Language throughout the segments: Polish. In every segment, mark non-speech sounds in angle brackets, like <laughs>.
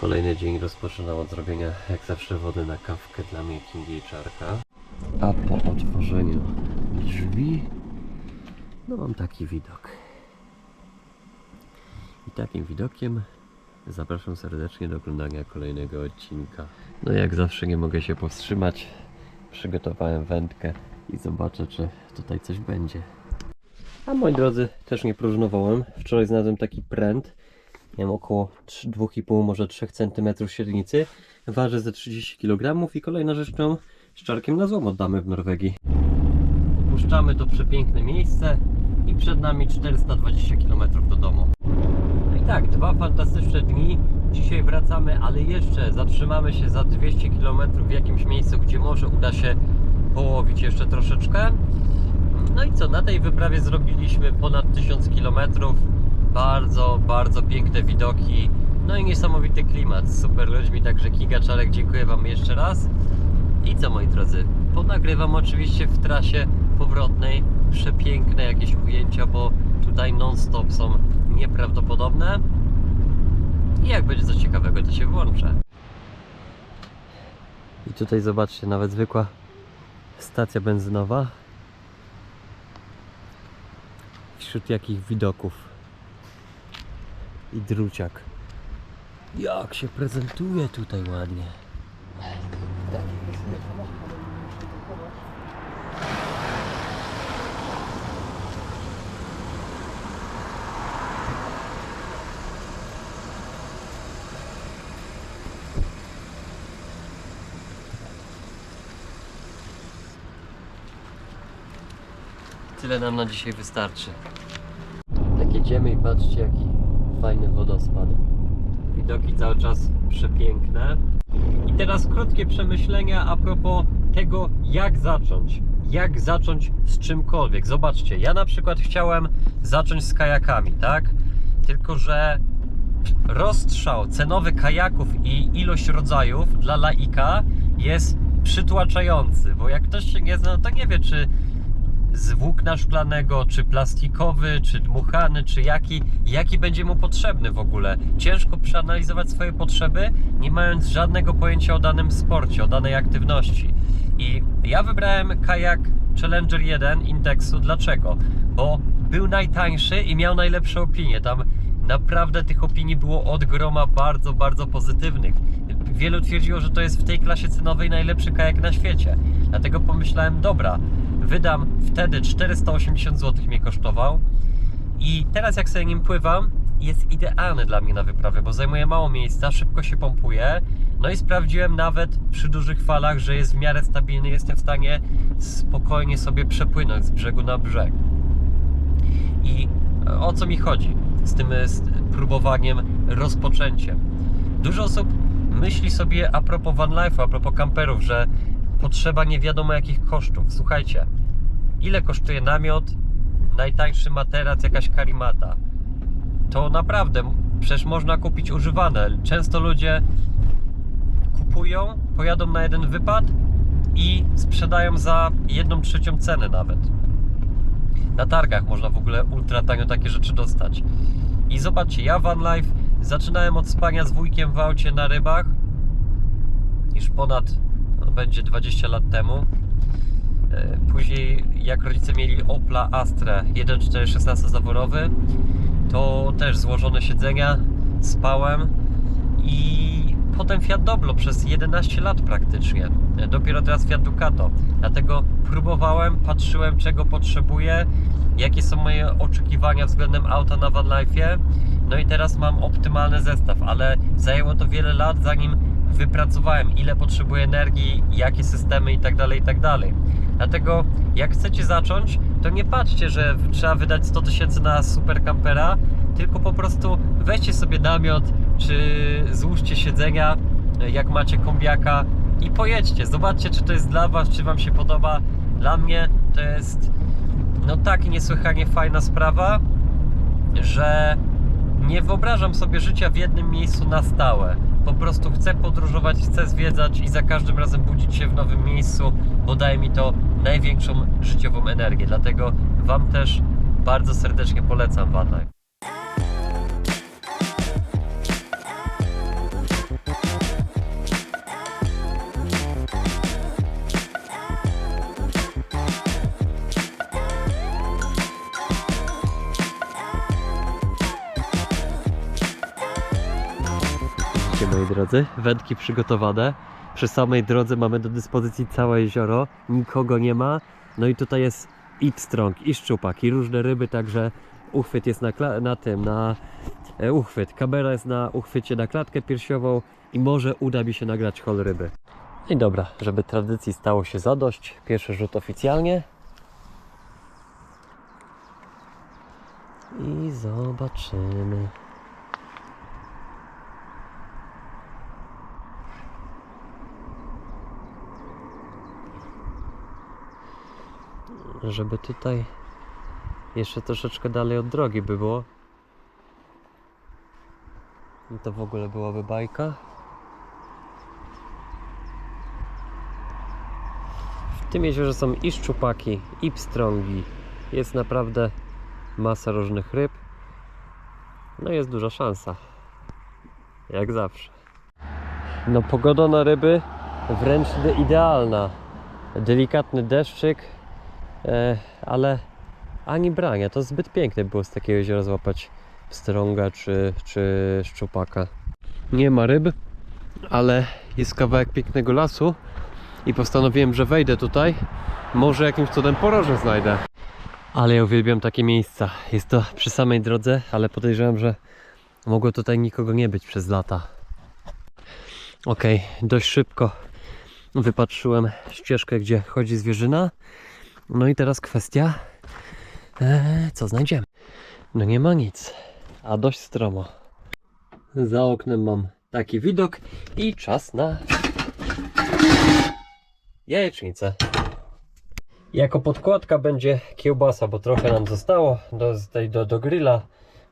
Kolejny dzień rozpoczynam od zrobienia jak zawsze wody na kawkę dla mnie Kingi i Czarka. A po otworzeniu drzwi no mam taki widok. I takim widokiem zapraszam serdecznie do oglądania kolejnego odcinka. No jak zawsze nie mogę się powstrzymać. Przygotowałem wędkę i zobaczę czy tutaj coś będzie. A moi drodzy, też nie próżnowałem. Wczoraj znalazłem taki pręt. Miałem około 3 2,5 może 3 cm średnicy. Waży ze 30 kg i kolejna rzecz, którą z czarkiem na złom oddamy w Norwegii. Opuszczamy to przepiękne miejsce i przed nami 420 km do domu. No i tak, dwa fantastyczne dni. Dzisiaj wracamy, ale jeszcze zatrzymamy się za 200 km w jakimś miejscu, gdzie może uda się połowić jeszcze troszeczkę. No i co, na tej wyprawie zrobiliśmy ponad 1000 km. Bardzo, bardzo piękne widoki. No i niesamowity klimat z super ludźmi, także Kinga Czarek, dziękuję Wam jeszcze raz. I co moi drodzy, ponagrywam oczywiście w trasie powrotnej przepiękne jakieś ujęcia, bo tutaj non-stop są nieprawdopodobne. I jak będzie coś ciekawego, to się włączę. I tutaj zobaczcie, nawet zwykła stacja benzynowa. Wśród jakich widoków. I druciak. Jak się prezentuje tutaj ładnie. Tyle nam na dzisiaj wystarczy. Tak jedziemy i patrzcie jaki fajny wodospad. Widoki cały czas przepiękne. I teraz krótkie przemyślenia a propos tego jak zacząć. Jak zacząć z czymkolwiek. Zobaczcie, ja na przykład chciałem zacząć z kajakami, tak? Tylko, że rozstrzał cenowy kajaków i ilość rodzajów dla laika jest przytłaczający, bo jak ktoś się nie zna, no to nie wie, czy z włókna szklanego, czy plastikowy, czy dmuchany, czy jaki, jaki będzie mu potrzebny w ogóle. Ciężko przeanalizować swoje potrzeby, nie mając żadnego pojęcia o danym sporcie, o danej aktywności. I ja wybrałem kajak Challenger 1 Indexu. Dlaczego? Bo był najtańszy i miał najlepsze opinie. Tam naprawdę tych opinii było od groma bardzo, bardzo pozytywnych. Wielu twierdziło, że to jest w tej klasie cenowej najlepszy kajak na świecie. Dlatego pomyślałem, dobra, wydam wtedy 480 zł mnie kosztował i teraz jak sobie nim pływam, jest idealny dla mnie na wyprawę, bo zajmuje mało miejsca, szybko się pompuje. No i sprawdziłem nawet przy dużych falach, że jest w miarę stabilny, jestem w stanie spokojnie sobie przepłynąć z brzegu na brzeg. I o co mi chodzi z tym e, z próbowaniem, rozpoczęciem? Dużo osób myśli sobie a propos van life'u, a propos kamperów, że potrzeba nie wiadomo jakich kosztów. Słuchajcie, ile kosztuje namiot, najtańszy materac, jakaś karimata? To naprawdę, przecież można kupić używane. Często ludzie kupują, pojadą na jeden wypad i sprzedają za jedną trzecią cenę nawet. Na targach można w ogóle ultra tanio takie rzeczy dostać. I zobaczcie, ja Van Life zaczynałem od spania z wujkiem w aucie na rybach już ponad no, będzie 20 lat temu. E, Później jak rodzice mieli Opla Astra 1.4 16 zaworowy, to też złożone siedzenia, spałem i potem Fiat Doblo przez 11 lat praktycznie. E, Dopiero teraz Fiat Ducato. Dlatego próbowałem, patrzyłem czego potrzebuję, jakie są moje oczekiwania względem auta na van life'ie. No i teraz mam optymalny zestaw, ale zajęło to wiele lat zanim wypracowałem ile potrzebuję energii, jakie systemy i tak Dlatego jak chcecie zacząć, to nie patrzcie, że trzeba wydać 100 tysięcy na super campera, tylko po prostu weźcie sobie namiot, czy złóżcie siedzenia, jak macie kombiaka i pojedźcie. Zobaczcie, czy to jest dla Was, czy Wam się podoba. Dla mnie to jest no tak niesłychanie fajna sprawa, że nie wyobrażam sobie życia w jednym miejscu na stałe. Po prostu chcę podróżować, chcę zwiedzać i za każdym razem budzić się w nowym miejscu, bo daje mi to największą życiową energię. Dlatego Wam też bardzo serdecznie polecam Van Life. moi drodzy, wędki przygotowane. Przy samej drodze mamy do dyspozycji całe jezioro, nikogo nie ma. No i tutaj jest i pstrąg, i szczupak, i różne ryby, także uchwyt jest na, na tym, na e, uchwyt. Kamera jest na uchwycie na klatkę piersiową i może uda mi się nagrać hol ryby. I dobra, żeby tradycji stało się zadość, pierwszy rzut oficjalnie. I zobaczymy. Żeby tutaj jeszcze troszeczkę dalej od drogi by było. I to w ogóle byłaby bajka. W tym jeziorze są i szczupaki, i pstrągi. Jest naprawdę masa różnych ryb. No jest duża szansa. Jak zawsze. No pogoda na ryby wręcz ide- idealna. Delikatny deszczyk, ale ani brania. To zbyt piękne było z takiego jeziora złapać pstrąga czy, czy szczupaka. Nie ma ryb, ale jest kawałek pięknego lasu i postanowiłem, że wejdę tutaj. Może jakimś cudem poroże znajdę. Ale ja uwielbiam takie miejsca. Jest to przy samej drodze, ale podejrzewam, że mogło tutaj nikogo nie być przez lata. Ok, dość szybko wypatrzyłem ścieżkę, gdzie chodzi zwierzyna. No i teraz kwestia, e, co znajdziemy. No nie ma nic, a dość stromo. Za oknem mam taki widok i czas na jajecznicę. Jako podkładka będzie kiełbasa, bo trochę nam zostało do, do, do grilla.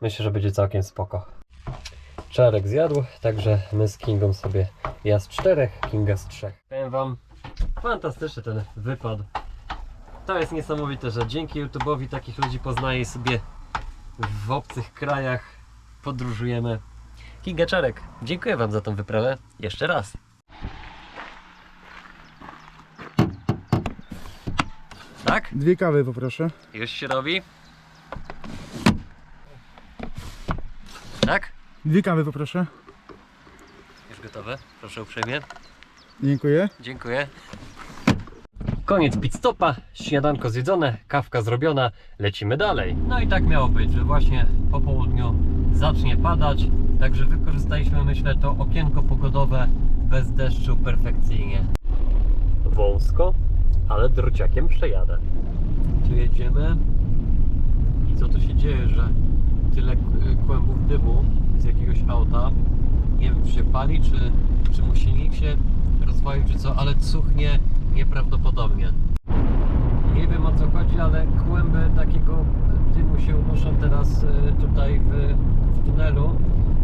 Myślę, że będzie całkiem spoko. Czarek zjadł, także my z Kingą sobie ja z czterech, Kinga z trzech. Powiem wam, fantastyczny ten wypad. To jest niesamowite, że dzięki YouTube'owi takich ludzi poznaję sobie w obcych krajach podróżujemy. Kinga Czarek, dziękuję wam za tą wyprawę. Jeszcze raz. Tak? Dwie kawy poproszę. Już się robi? Tak? Dwie kawy poproszę. Już gotowe. Proszę uprzejmie. Dziękuję. Dziękuję. Koniec pit stopa, śniadanko zjedzone, kawka zrobiona, lecimy dalej. No i tak miało być, że właśnie po południu zacznie padać, także wykorzystaliśmy myślę to okienko pogodowe bez deszczu perfekcyjnie. Wąsko, ale drociakiem przejadę. Tu jedziemy i co tu się dzieje, że tyle kłębów dymu z jakiegoś auta. Nie wiem czy się pali, czy, czy mu silnik się rozwalił, czy co, ale cuchnie nieprawdopodobnie. Nie wiem o co chodzi, ale kłęby takiego dymu się unoszą teraz e, tutaj w, w tunelu.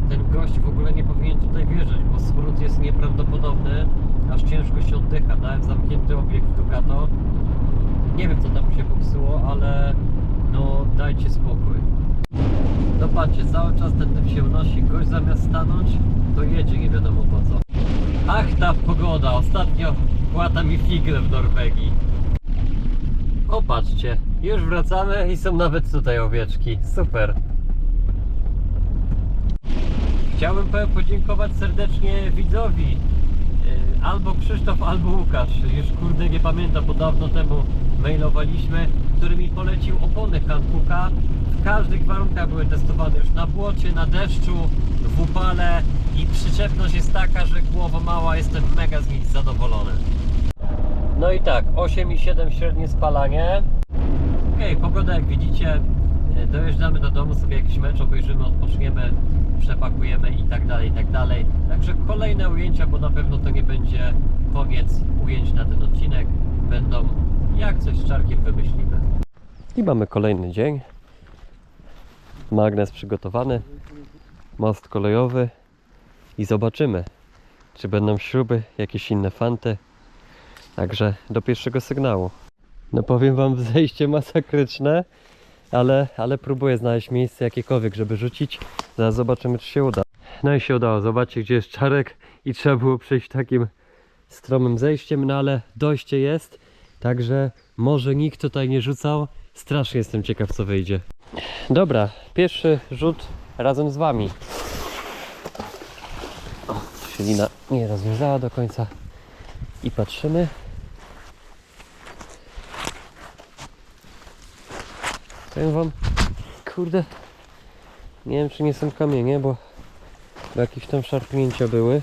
Ten gość w ogóle nie powinien tutaj wjeżdżać, bo smród jest nieprawdopodobny, aż ciężko się oddycha. Dałem zamknięty obieg w Ducato. Nie wiem co tam się popsuło, ale no dajcie spokój. No patrzcie, cały czas ten dym się unosi, gość zamiast stanąć, to jedzie nie wiadomo po co. Ach ta pogoda, ostatnio płata mi figle w Norwegii. O patrzcie, już wracamy i są nawet tutaj owieczki, super. Chciałbym po- podziękować serdecznie widzowi. Yy, Albo Krzysztof, albo Łukasz. Już kurde nie pamiętam, bo dawno temu mailowaliśmy, który mi polecił opony Hankuka. W każdych warunkach były testowane już na błocie, na deszczu, w upale i przyczepność jest taka, że głowa mała, jestem mega z nich zadowolony. No i tak, 8,7 średnie spalanie. Okej, pogoda jak widzicie, e, dojeżdżamy do domu, sobie jakiś mecz obejrzymy, odpoczniemy, przepakujemy i tak dalej, i tak dalej. Także kolejne ujęcia, bo na pewno to nie będzie koniec ujęć na ten odcinek. Będą jak coś z czarkiem wymyślimy. I mamy kolejny dzień. Magnes przygotowany, most kolejowy i zobaczymy, czy będą śruby, jakieś inne fanty. Także do pierwszego sygnału. No powiem wam, <laughs> zejście masakryczne, ale, ale próbuję znaleźć miejsce jakiekolwiek, żeby rzucić. Zaraz zobaczymy, czy się uda. No i się udało. Zobaczcie, gdzie jest czarek i trzeba było przejść takim stromym zejściem, no ale dojście jest, także może nikt tutaj nie rzucał. Strasznie jestem ciekaw, co wyjdzie. Dobra, pierwszy rzut razem z wami. Się lina nie rozwiązała do końca. I patrzymy. Powiem wam, kurde, nie wiem czy nie są kamienie, bo, bo jakieś tam szarpnięcia były.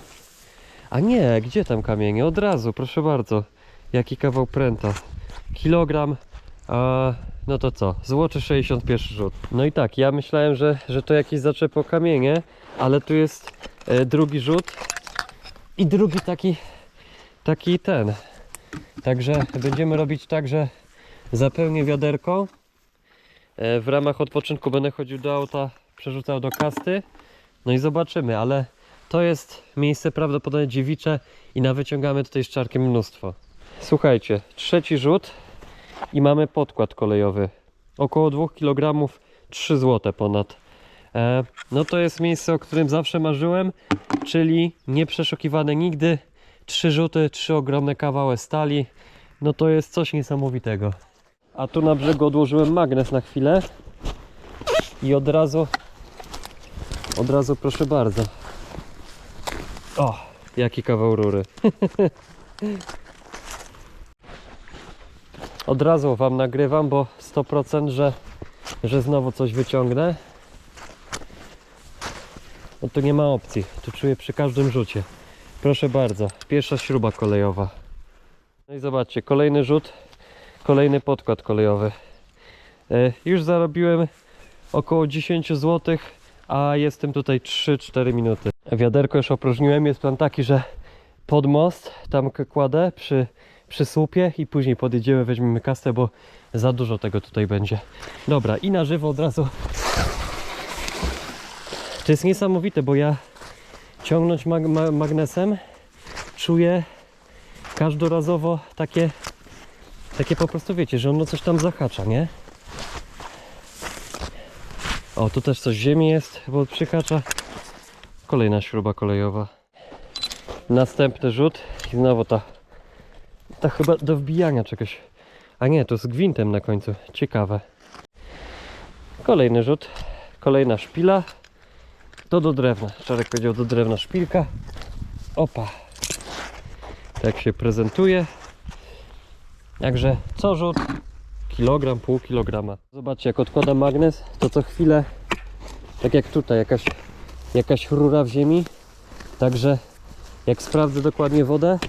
A nie, gdzie tam kamienie? Od razu, proszę bardzo. Jaki kawał pręta. Kilogram, a no to co? Złoty 61 rzut. No i tak, ja myślałem, że, że to jakieś zaczepo kamienie, ale tu jest e, drugi rzut i drugi taki, taki ten. Także będziemy robić tak, że zapełnię wiaderko. E, w ramach odpoczynku będę chodził do auta, przerzucał do kasty. No i zobaczymy, ale to jest miejsce prawdopodobnie dziewicze i nawyciągamy tutaj szczarkiem mnóstwo. Słuchajcie, trzeci rzut i mamy podkład kolejowy. Około 2 kg, 3 zł ponad. E, no to jest miejsce, o którym zawsze marzyłem, czyli nieprzeszukiwane nigdy. Trzy rzuty, trzy ogromne kawały stali. No to jest coś niesamowitego. A tu na brzegu odłożyłem magnes na chwilę i od razu, od razu proszę bardzo. O, jaki kawał rury. <laughs> Od razu Wam nagrywam, bo 100% że, że znowu coś wyciągnę. No tu nie ma opcji, tu czuję przy każdym rzucie. Proszę bardzo, pierwsza śruba kolejowa. No i zobaczcie, kolejny rzut, kolejny podkład kolejowy. E, już zarobiłem około 10 zł, a jestem tutaj 3-4 minuty. Wiaderko już opróżniłem, jest plan taki, że pod most tam kładę przy, przy słupie i później podjedziemy, weźmiemy kastę, bo za dużo tego tutaj będzie. Dobra, i na żywo od razu. To jest niesamowite, bo ja ciągnąć mag ma magnesem czuję każdorazowo takie takie po prostu wiecie, że ono coś tam zahacza, nie? O, tu też coś ziemi jest, bo przyhacza. Kolejna śruba kolejowa. Następny rzut i znowu ta, ta chyba do wbijania czegoś. A nie, to z gwintem na końcu. Ciekawe. Kolejny rzut. Kolejna szpila. To do drewna. Czarek powiedział do drewna szpilka. Opa. Tak się prezentuje. Także co rzut kilogram, pół kilograma. Zobaczcie, jak odkładam magnes, to co chwilę, tak jak tutaj, jakaś, jakaś rura w ziemi. Także jak sprawdzę dokładnie wodę,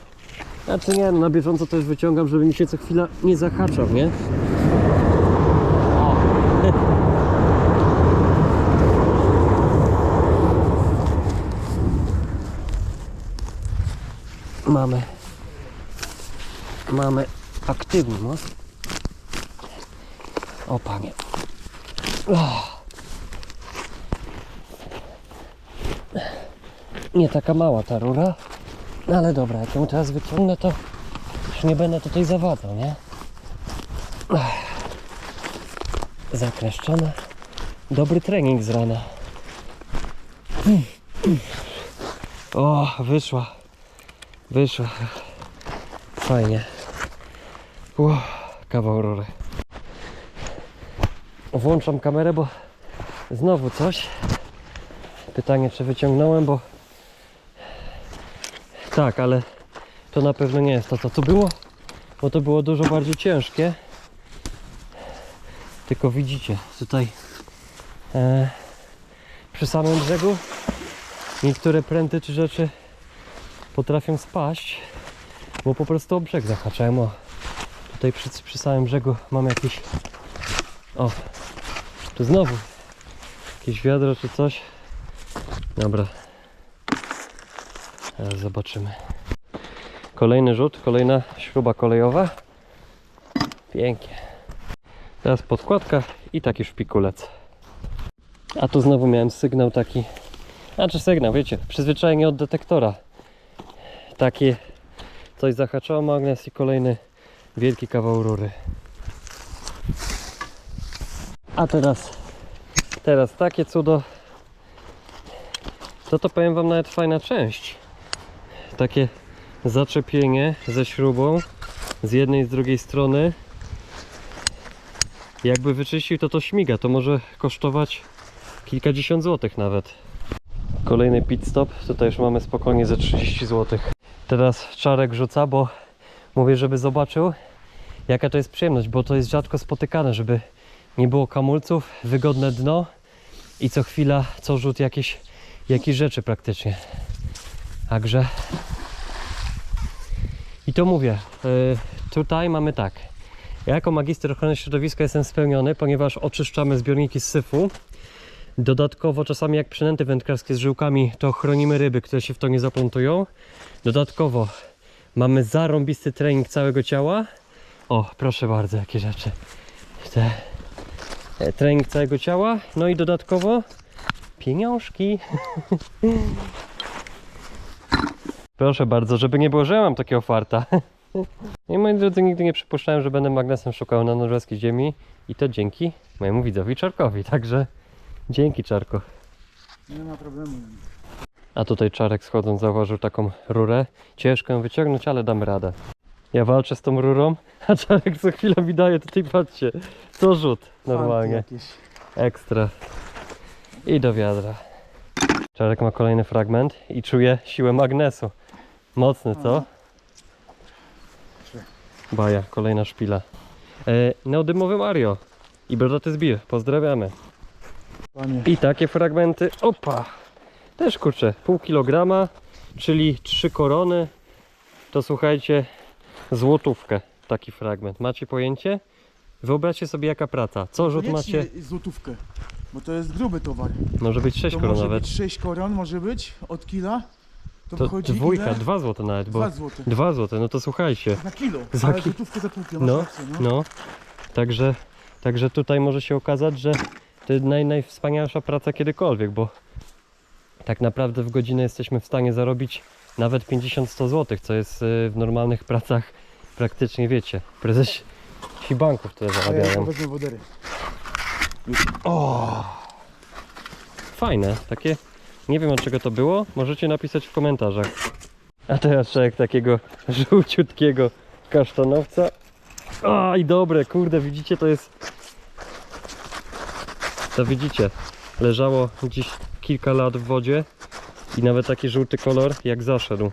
znaczy nie, no na bieżąco też wyciągam, żeby mi się co chwila nie zahaczał, nie? Mamy mamy aktywny most. O panie. Oh. Nie taka mała ta rura, ale dobra, jak ją teraz wyciągnę, to już nie będę tutaj zawadzał, nie? Ach. Zakreszczona. Dobry trening z rana. O, wyszła. Wyszła. Fajnie. Uff, kawał rury. Włączam kamerę, bo znowu coś. Pytanie, czy wyciągnąłem, bo tak, ale to na pewno nie jest to, co tu było, bo to było dużo bardziej ciężkie. Tylko widzicie, tutaj e, przy samym brzegu niektóre pręty czy rzeczy potrafią spaść, bo po prostu o brzeg zahaczałem. O, tutaj przy, przy samym brzegu mam jakiś o, tu znowu jakieś wiadro czy coś. Dobra. Teraz zobaczymy. Kolejny rzut, kolejna śruba kolejowa. Pięknie. Teraz podkładka i taki szpikulec. A tu znowu miałem sygnał taki znaczy sygnał, wiecie, przyzwyczajenie od detektora takie coś zahaczało magnes i kolejny wielki kawał rury. A teraz, teraz takie cudo. To to powiem Wam nawet fajna część. Takie zaczepienie ze śrubą z jednej i z drugiej strony. Jakby wyczyścił to to śmiga, to może kosztować kilkadziesiąt złotych nawet. Kolejny pit stop. Tutaj już mamy spokojnie ze 30 zł. Teraz Czarek rzuca, bo mówię, żeby zobaczył jaka to jest przyjemność, bo to jest rzadko spotykane, żeby nie było kamulców, wygodne dno i co chwila, co rzut jakieś, jakieś rzeczy praktycznie. Także i to mówię, y, tutaj mamy tak. Ja jako magister ochrony środowiska jestem spełniony, ponieważ oczyszczamy zbiorniki z syfu. Dodatkowo czasami jak przynęty wędkarskie z żyłkami, to chronimy ryby, które się w to nie zaplątują. Dodatkowo mamy zarąbisty trening całego ciała. O, proszę bardzo, jakie rzeczy. Te, e, trening całego ciała, no i dodatkowo pieniążki. <laughs> Proszę bardzo, żeby nie było, że ja mam takiego farta. <laughs> I moi drodzy, nigdy nie przypuszczałem, że będę magnesem szukał na norweskiej ziemi i to dzięki mojemu widzowi Czarkowi, także dzięki Czarko. Nie ma problemu. A tutaj Czarek schodząc zauważył taką rurę. Ciężko ją wyciągnąć, ale dam radę. Ja walczę z tą rurą, <laughs> a Czarek co chwilę mi daje, tutaj patrzcie, co rzut normalnie. Ekstra. I do wiadra. Czarek ma kolejny fragment i czuje siłę magnesu. Mocny, co? Baja, kolejna szpila. E, neodymowy Mario i brodaty zbir. Pozdrawiamy. Panie. I takie fragmenty. Opa! Też kurczę, pół kilograma, czyli trzy korony. To słuchajcie, złotówkę taki fragment. Macie pojęcie? Wyobraźcie sobie jaka praca. Co rzut macie? Złotówkę. Bo to jest gruby towar. Może być 6 to koron może nawet. być 6 koron, może być od kila. To, To wychodzi dwójka, ile? 2 złote nawet, bo 2 złote. 2 złote, no to słuchajcie. Za kilo. Za ale ki- złotówkę za pół kilo. No, rację, no. No, także, także tutaj może się okazać, że to jest naj, najwspanialsza praca kiedykolwiek, bo tak naprawdę w godzinę jesteśmy w stanie zarobić nawet 50-100 zł, co jest y, w normalnych pracach praktycznie, wiecie, prezesi banków tyle zarabiają. wezmę wodery. Fajne, takie, nie wiem od czego to było, możecie napisać w komentarzach. A teraz człowiek takiego żółciutkiego kasztanowca. A i dobre, kurde, widzicie, to jest... To widzicie, leżało gdzieś kilka lat w wodzie i nawet taki żółty kolor jak zaszedł.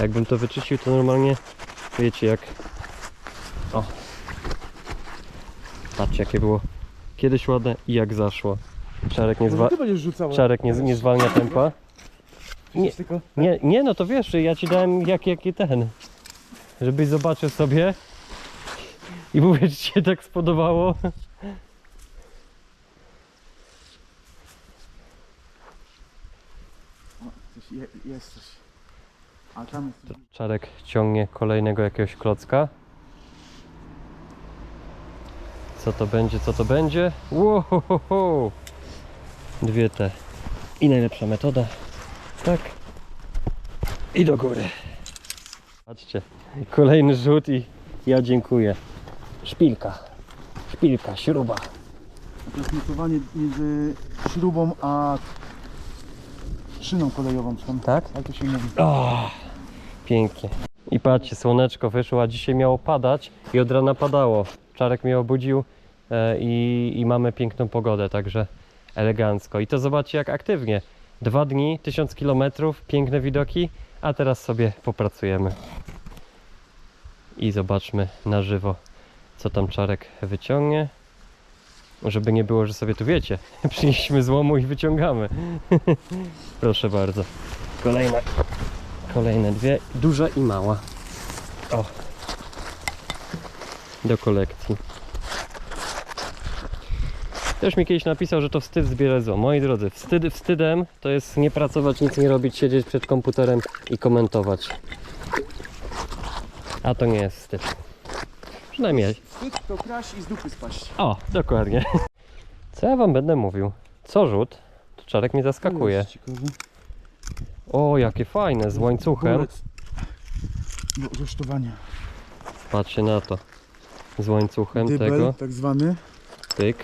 Jakbym to wyczyścił, to normalnie, wiecie, jak... O. Patrzcie, jakie było kiedyś ładne i jak zaszło. Czarek nie, Może zwa... Czarek nie, nie zwalnia tempa. Nie, nie, nie, no to wiesz, ja ci dałem jak, jaki ten. Żebyś zobaczył sobie. I <laughs> mówię, czy ci się tak spodobało. O, coś je, jest coś. A tam jest... Czarek ciągnie kolejnego jakiegoś klocka. Co to będzie, co to będzie? Wow, Dwie te. I najlepsza metoda. Tak. I do góry. Patrzcie. Kolejny rzut i ja dziękuję. Szpilka. Szpilka, śruba. To jest między śrubą a szyną kolejową. Tam, Tak? Jak to się mówi? O, pięknie. I patrzcie, słoneczko wyszło, a dzisiaj miało padać i od rana padało. Czarek mnie obudził e, i, i mamy piękną pogodę, także elegancko. I to zobaczcie jak aktywnie. Dwa dni, tysiąc kilometrów, piękne widoki, a teraz sobie popracujemy. I zobaczmy na żywo, co tam Czarek wyciągnie. Żeby nie było, że sobie tu wiecie, <laughs> przynieśmy złomu i wyciągamy. <laughs> Proszę bardzo. Kolejna Kolejne dwie, duża i mała. O. Do kolekcji. Też mi kiedyś napisał, że to wstyd zbierać zło. Moi drodzy, wstyd, wstydem to jest nie pracować, nic nie robić, siedzieć przed komputerem i komentować. A to nie jest wstyd. Przynajmniej. Wstyd to kraść i z dupy spaść. O, dokładnie. Co ja wam będę mówił? Co rzut? To czarek mnie zaskakuje. O, jakie fajne, z łańcuchem. Do rusztowania. Patrzcie na to. Z łańcuchem Dybel, tego. tak zwany. Pyk,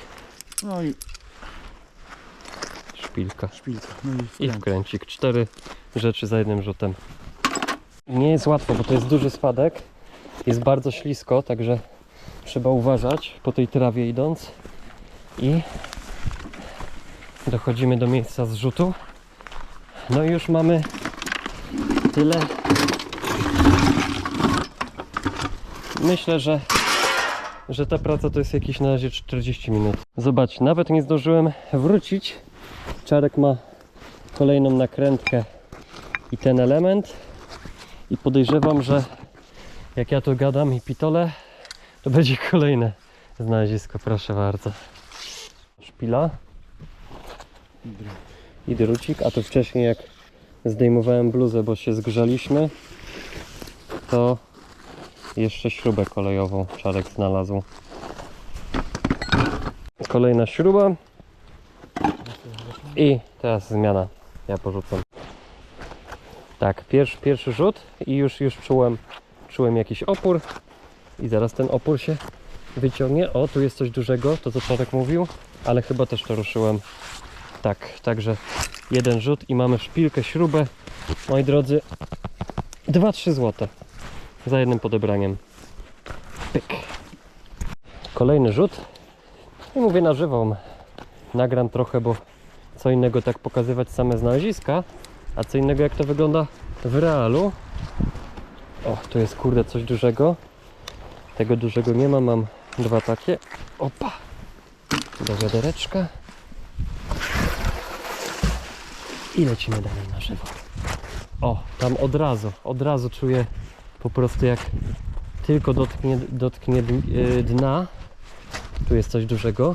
No i szpilka. szpilka. No i I wkręt. wkręcik. Cztery rzeczy za jednym rzutem. Nie jest łatwo, bo to jest duży spadek. Jest bardzo ślisko, także trzeba uważać po tej trawie idąc. I dochodzimy do miejsca zrzutu. No i już mamy tyle. Myślę, że, że ta praca to jest jakieś na razie 40 minut. Zobacz, nawet nie zdążyłem wrócić. Czarek ma kolejną nakrętkę i ten element. I podejrzewam, że jak ja tu gadam i pitole, to będzie kolejne znalezisko, proszę bardzo. Szpila i drucik, a tu wcześniej jak zdejmowałem bluzę, bo się zgrzaliśmy, to jeszcze śrubę kolejową Czarek znalazł. Kolejna śruba i teraz zmiana. Ja porzucam. Tak, pierwszy, pierwszy rzut i już, już czułem, czułem jakiś opór i zaraz ten opór się wyciągnie. O, tu jest coś dużego, to co Czarek mówił, ale chyba też to ruszyłem. Tak, także jeden rzut i mamy szpilkę, śrubę. Moi drodzy, 2-3 zł za jednym podebraniem. Pyk. Kolejny rzut. I mówię na żywo. Nagram trochę, bo co innego tak pokazywać same znaleziska, a co innego jak to wygląda w realu. O, tu jest kurde coś dużego. Tego dużego nie ma, mam dwa takie. Opa! Do wiadereczka. I lecimy dalej na żywo. O, tam od razu, od razu czuję po prostu jak tylko dotknie, dotknie yy, dna. Tu jest coś dużego.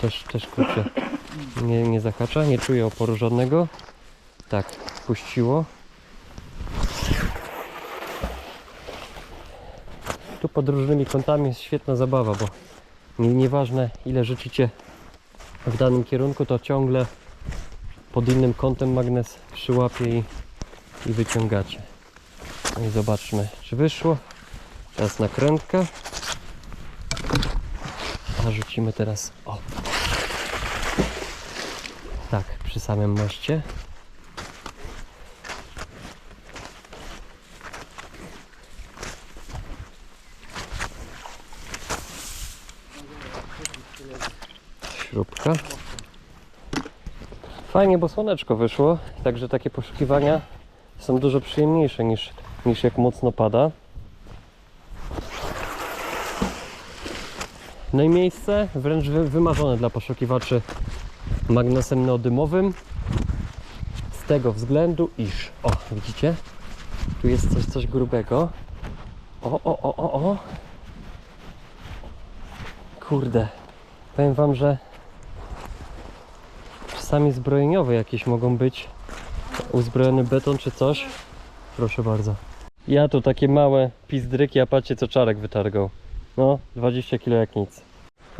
Też, też kurczę, nie, nie zahacza, nie czuję oporu żadnego. Tak, puściło. Tu pod różnymi kątami jest świetna zabawa, bo nie- nieważne ile rzucicie w danym kierunku, to ciągle pod innym kątem magnes przyłapie i, i wyciągacie. No i zobaczmy, czy wyszło. Teraz nakrętka. A rzucimy teraz. O! Tak, przy samym moście. Fajnie, bo słoneczko wyszło, także takie poszukiwania są dużo przyjemniejsze niż, niż jak mocno pada. No i miejsce wręcz wy, wymarzone dla poszukiwaczy magnesem neodymowym. Z tego względu, iż, o, widzicie? Tu jest coś, coś grubego. O, o, o, o, o. Kurde. Powiem wam, że czasami zbrojeniowe jakieś mogą być. Uzbrojony beton czy coś. Proszę bardzo. Ja tu takie małe pizdryki, a patrzcie co czarek wytargał. No, 20 kg jak nic.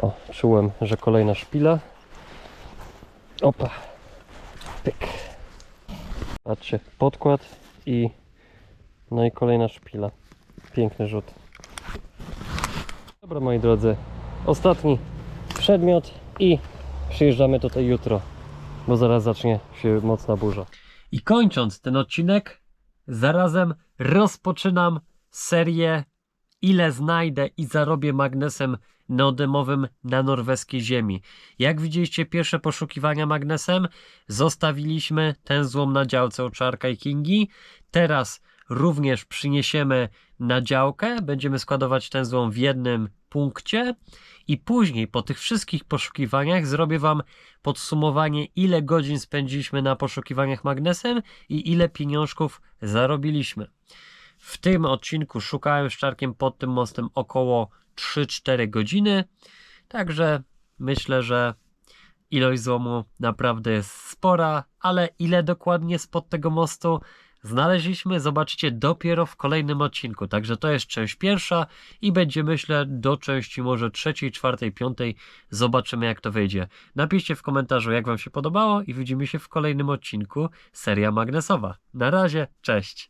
O, czułem, że kolejna szpila. Opa. Pyk. Patrzcie, podkład i no i kolejna szpila. Piękny rzut. Dobra moi drodzy, ostatni przedmiot i przyjeżdżamy tutaj jutro, bo zaraz zacznie się mocna burza. I kończąc ten odcinek, zarazem rozpoczynam serię Ile znajdę i zarobię magnesem neodymowym na norweskiej ziemi. Jak widzieliście pierwsze poszukiwania magnesem, zostawiliśmy ten złom na działce u Czarka i Kingi. Teraz również przyniesiemy na działkę, będziemy składować ten złom w jednym punkcie i później po tych wszystkich poszukiwaniach zrobię Wam podsumowanie ile godzin spędziliśmy na poszukiwaniach magnesem i ile pieniążków zarobiliśmy. W tym odcinku szukałem z Czarkiem pod tym mostem około 3-4 godziny, także myślę, że ilość złomu naprawdę jest spora, ale ile dokładnie spod tego mostu znaleźliśmy, zobaczycie dopiero w kolejnym odcinku. Także to jest część pierwsza i będzie myślę do części może trzeciej, czwartej, piątej. Zobaczymy jak to wyjdzie. Napiszcie w komentarzu jak Wam się podobało i widzimy się w kolejnym odcinku seria magnesowa. Na razie, cześć!